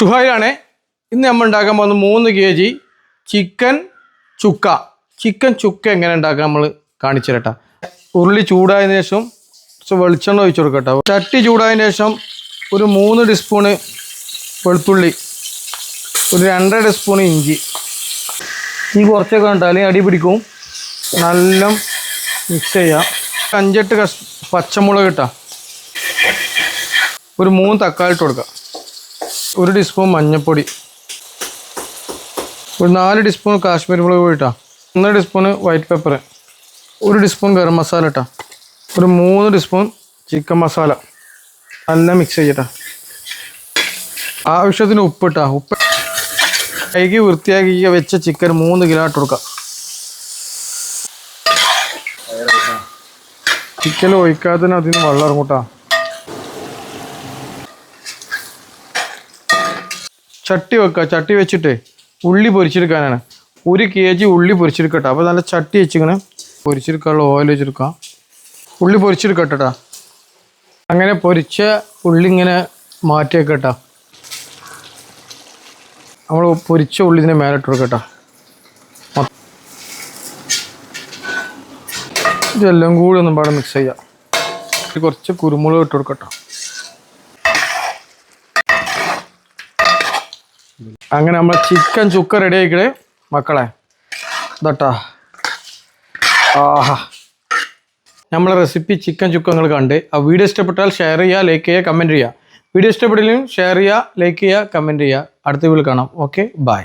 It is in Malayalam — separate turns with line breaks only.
ഷുഹൈലാണ് ഇന്ന് നമ്മൾ ഉണ്ടാക്കാൻ പോകുന്ന മൂന്ന് K G chicken chukka. Chicken chukka എങ്ങനെ ഉണ്ടാക്കാൻ നമ്മൾ കാണിച്ചു തരട്ടാ ഉരുളി ചൂടായതിനു ശേഷം കുറച്ച് വെളിച്ചെണ്ണ ഒഴിച്ചു കൊടുക്കട്ടോ ചട്ടി ചൂടായതിനു ശേഷം ഒരു മൂന്ന് ടീസ്പൂണ് വെളുത്തുള്ളി ഒരു രണ്ടര ടീസ്പൂൺ ഇഞ്ചി. ഈ കുറച്ചൊക്കെ അല്ലെങ്കിൽ അടി പിടിക്കും. നല്ല മിക്സ് ചെയ്യാം. അഞ്ചെട്ട് കഷ് പച്ചമുളക് ഇട്ടാം. ഒരു മൂന്ന് തക്കാളി ഇട്ട് കൊടുക്കുക ഒരു ടീസ്പൂൺ മഞ്ഞൾപ്പൊടി ഒരു നാല് ടീസ്പൂൺ കാശ്മീരി മുളക് പൊടി ഇട്ടാ. ഒന്നര ടീസ്പൂൺ വൈറ്റ് പെപ്പർ ഒരു ടീസ്പൂൺ ഗരം മസാല ഇട്ടാ. ഒരു മൂന്ന് ടീസ്പൂൺ ചിക്കൻ മസാല നല്ല മിക്സ് ചെയ്യട്ടാ ആവശ്യത്തിന് ഉപ്പിട്ടാ ഉപ്പ് കൈക്ക് വൃത്തിയാക്കി വെച്ച ചിക്കൻ മൂന്ന് കിലോ ഇട്ട് കൊടുക്കാം. ചിക്കൻ ഒഴിക്കാത്തതിന് അതിന് വെള്ളം ഇറങ്ങൂട്ടാ. ചട്ടി വെക്കുക ചട്ടി വെച്ചിട്ട് ഉള്ളി പൊരിച്ചെടുക്കാനാണ്. ഒരു കെ ജി ഉള്ളി പൊരിച്ചെടുക്കട്ടെ. അപ്പോൾ നല്ല ചട്ടി വെച്ചിങ്ങനെ പൊരിച്ചെടുക്കാനുള്ള ഓയിൽ വെച്ചെടുക്കാം. ഉള്ളി പൊരിച്ചെടുക്കട്ടെട്ടാ അങ്ങനെ പൊരിച്ച ഉള്ളി ഇങ്ങനെ മാറ്റി വെക്കട്ടാ നമ്മൾ പൊരിച്ച ഉള്ളി ഇതിനെ മേലിട്ട് കൊടുക്കട്ടാ ഇതെല്ലാം കൂടി ഒന്നും പാടെ മിക്സ് ചെയ്യാം. കുറച്ച് കുരുമുളക് ഇട്ട് കൊടുക്കട്ടോ അങ്ങനെ നമ്മൾ ചിക്കൻ ചുക്ക റെഡി ആയിക്കണേ മക്കളെ. ഇതട്ടാ. ആഹാ. നമ്മളെ റെസിപ്പി ചിക്കൻ ചുക്ക നിങ്ങൾ കണ്ട്. ആ വീഡിയോ ഇഷ്ടപ്പെട്ടാൽ ഷെയർ ചെയ്യുക ലൈക്ക് ചെയ്യുക കമന്റ് ചെയ്യുക വീഡിയോ ഇഷ്ടപ്പെട്ടില്ലെങ്കിൽ ഷെയർ ചെയ്യുക ലൈക്ക് ചെയ്യുക കമന്റ് ചെയ്യുക അടുത്ത വീഡിയോ കാണാം. Okay bye